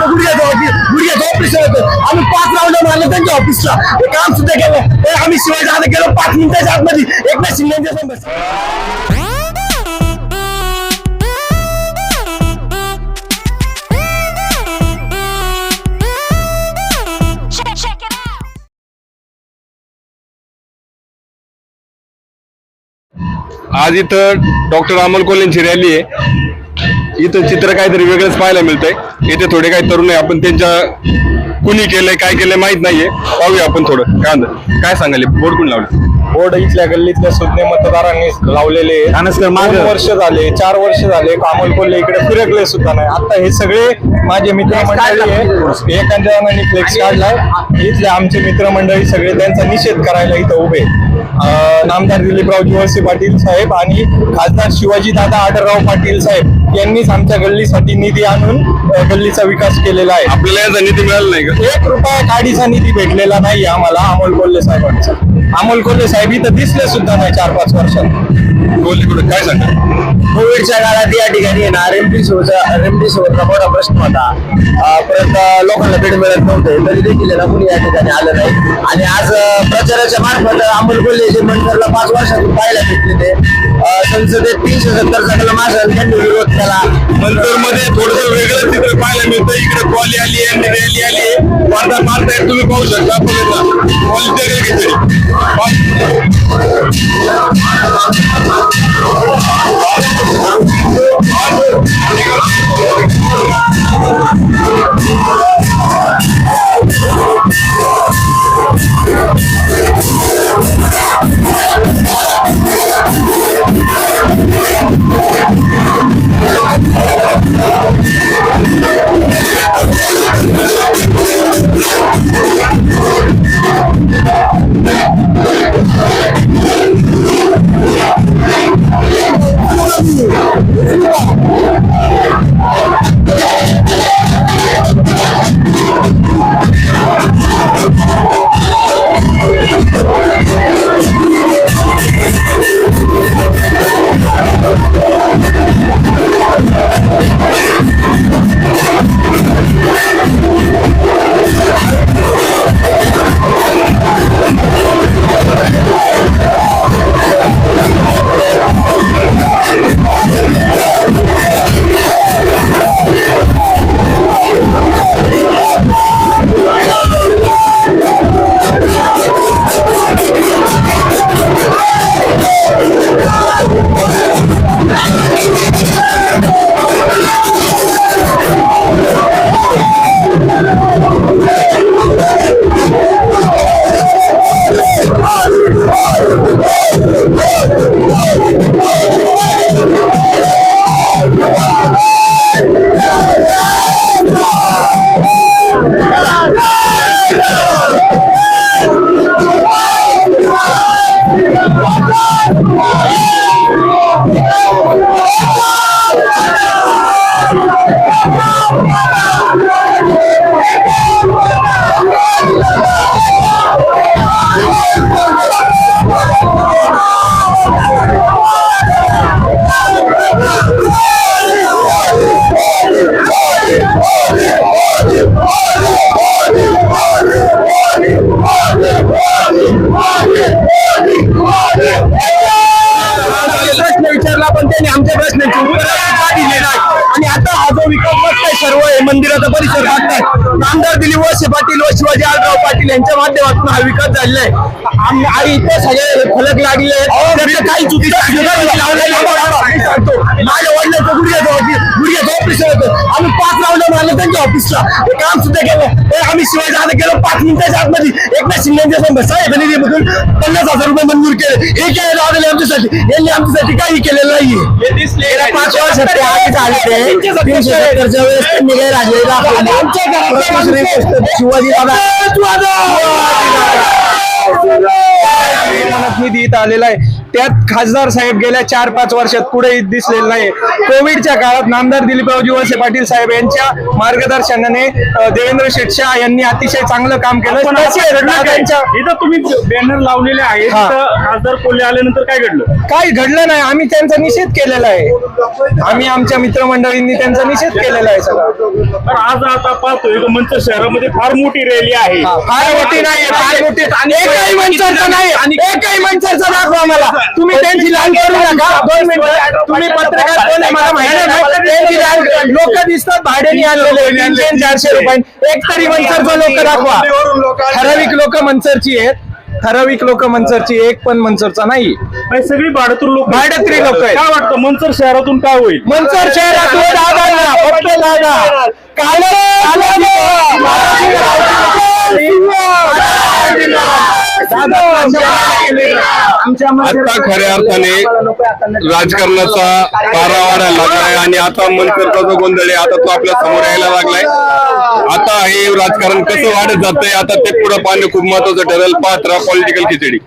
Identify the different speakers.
Speaker 1: होतं गुडघ्याचं office गुडघ्याचं operation होतं आम्ही पाच राऊंड मारलं त्यांच्या ऑफिसला ते काम सुद्धा केलं हे आम्ही शिवाजी आता गेलो पाच मिनिटाच्या आतमध्ये एकनाथ शिंदेच्या समोर
Speaker 2: Check, check it out.
Speaker 3: आज इथं डॉक्टर अमोल कोल्हेंची रॅली आहे. इथं चित्र काहीतरी वेगळंच पाहायला मिळतंय. इथे थोडे काही तरुण आहे. आपण त्यांच्या कुणी केलंय काय केलंय माहीत नाहीये. पाहूया आपण थोडं. काय म्हणतात? काय सांगाले बोर्ड कोण लावलं?
Speaker 4: बोर्ड इथल्या गल्लीतल्या सुज्ञ मतदारांनी लावलेले. दोन वर्ष झाले चार वर्ष झाले अमोल कोल्हे इकडे फिरकले सुद्धा नाही. आता हे सगळे माझे मित्रमंडळी एखाद्या जणांनी फ्लेक्स काढलाय इथले आमचे मित्रमंडळी सगळे त्यांचा निषेध करायला इथं उभे नामदार दिलीपरावजी वळसे पाटील साहेब आणि खासदार शिवाजी दादा आढळराव पाटील साहेब यांनीच आमच्या गल्लीसाठी निधी आणून गल्लीचा विकास केलेला आहे.
Speaker 3: आपल्याला याचा निधी मिळाला नाही का?
Speaker 4: एक रुपया काडीचा निधी भेटलेला नाही आम्हाला अमोल कोल्हे साहेबांचा. अमोल कोल्हे साहेब इथं दिसले सुद्धा नाही चार पाच वर्षात.
Speaker 3: कुठं? काय सांगा?
Speaker 1: कोविडच्या काळात या ठिकाणी ना रेमडेसिवीरचा रेमडेसिवीरचा मोठा प्रश्न होता. परत लोकांना बेड मिळत नव्हते. तरी देखील ना कुणी या ठिकाणी आलं नाही. आणि आज प्रचाराच्या मार्फत अमोल कोल्हे जे मंडळला पाच वर्षातून पाहायला भेटले ते संसदेत तीनशे सत्तर जणांना माझा त्यांनी विरोध केला.
Speaker 3: नंतर मध्ये थोडस वेगळं चित्र पाहायला मिळतं. इकडे कॉली आली आणि रॅली आली. वार्ता मारतायत तुम्ही पाहू शकता कॉलेजच्या
Speaker 1: जो विकास बघताय सर्व. आहे मंदिराचा परिसर बघताय. आमदार दिलीप वळसे पाटील व शिवाजी आळराव पाटील यांच्या माध्यमातून हा विकास झालेला आहे. आणि इथे सगळे फलक लागले आहेत. काही चुकीचं राऊंड मारलं त्यांच्या ऑफिसला ते काम सुद्धा केलं. आम्ही शिवाजी आता गेलो पाच मिनिटाच्या आतमध्ये. एकनाथ शिंदेच्या साहेब निधीमधून पन्नास हजार रुपये मंजूर केले. हे काय राहिले आमच्यासाठी. यांनी आमच्यासाठी काही केलेलं नाहीये. पाच आधीच आले वेळेस त्यांनी काही राजे दाखवले शिवाजी दादा.
Speaker 4: निधी इथं आलेला आहे त्यात खासदार साहेब गेल्या चार पाच वर्षात कुठेही दिसलेले नाही. कोविडच्या काळात नामदार दिलीपरावजी वळसे पाटील साहेब यांच्या मार्गदर्शनाने देवेंद्र शेठ शाह यांनी अतिशय चांगलं काम केलं.
Speaker 2: काय? इथं तुम्ही बॅनर लावलेले आहे खासदार कोल्हे आल्यानंतर काय घडलं?
Speaker 4: काही घडलं नाही आम्ही त्यांचा निषेध केलेला आहे. आम्ही आमच्या मित्रमंडळींनी त्यांचा निषेध केलेला आहे सगळा.
Speaker 2: आज आता पाहतोय की मंचर शहरामध्ये फार मोठी रॅली आहे.
Speaker 4: फार मोठी नाही फार मोठी एकही मंचरचा नाही एकही मंचरचा दाखवा मला तुम्ही त्यांची लाल करू नका दोन मिनिटं तुम्ही पत्रकार कोण आहे? मला माहिती नाही. त्यांची लाल लोक दिसतात भाड्याने आणलेले चारशे रुपये. एक तरी मंचरचा लोक दाखवा. ठराविक लोक मंचरची आहेत. ठराविक लोक मंचरची एक पण मंचरचा नाही.
Speaker 2: नाही, सगळी भाडतूर लोक
Speaker 4: भाडतरी लोकं आहेत.
Speaker 2: काय वाटतं? मंचर शहरातून काय होईल?
Speaker 4: मंचर शहरात वर दादा. फक्त दादा काल
Speaker 3: आता खऱ्या अर्थाने राजकारणाचा पारा वाढायला लागलाय आणि आता मनकरचा जो गोंधळ आहे आता तो आपल्यासमोर यायला लागलाय. आता हे राजकारण कसं वाढत जातंय आता ते पुढे पाहणं खूप महत्वाचं ठरेल. पाहत राहा पॉलिटिकल खिचडी.